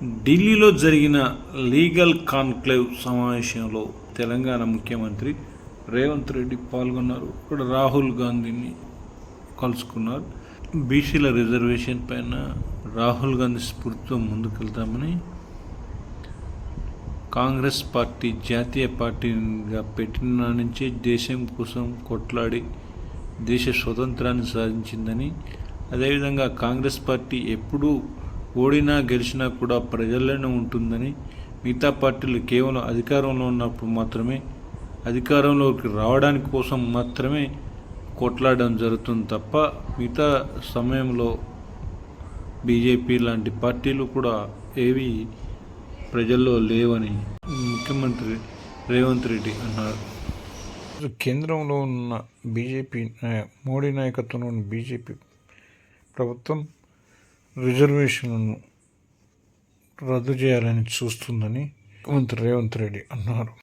ఢిల్లీలో జరిగిన legal conclave సమావేశంలో తెలంగాణ ముఖ్యమంత్రి రేవంత్ రెడ్డి పాల్గొన్నారు. ఇక్కడ రాహుల్ గాంధీని కలుసుకున్నారు. బీసీల రిజర్వేషన్ పైన రాహుల్ గాంధీ స్ఫూర్తితో ముందుకెళ్తామని కాంగ్రెస్ పార్టీ జాతీయ పార్టీగా పెట్టిన నుంచి దేశం కోసం కొట్లాడి దేశ స్వతంత్రాన్ని సాధించిందని అదేవిధంగా కాంగ్రెస్ పార్టీ ఎప్పుడూ ఓడినా గెలిచినా కూడా ప్రజల్లోనే ఉంటుందని మిగతా పార్టీలు కేవలం అధికారంలో ఉన్నప్పుడు మాత్రమే అధికారంలోకి రావడానికి కోసం మాత్రమే కొట్లాడడం జరుగుతుంది తప్ప మిగతా సమయంలో బీజేపీ లాంటి పార్టీలు కూడా ఏవి ప్రజల్లో లేవని ముఖ్యమంత్రి రేవంత్ రెడ్డి అన్నారు. కేంద్రంలో ఉన్న బీజేపీ మోడీ నాయకత్వంలో ఉన్న బీజేపీ ప్రభుత్వం రిజర్వేషన్లను రద్దు చేయాలని చూస్తుందని ముఖ్యమంత్రి రేవంత్ రెడ్డి అన్నారు.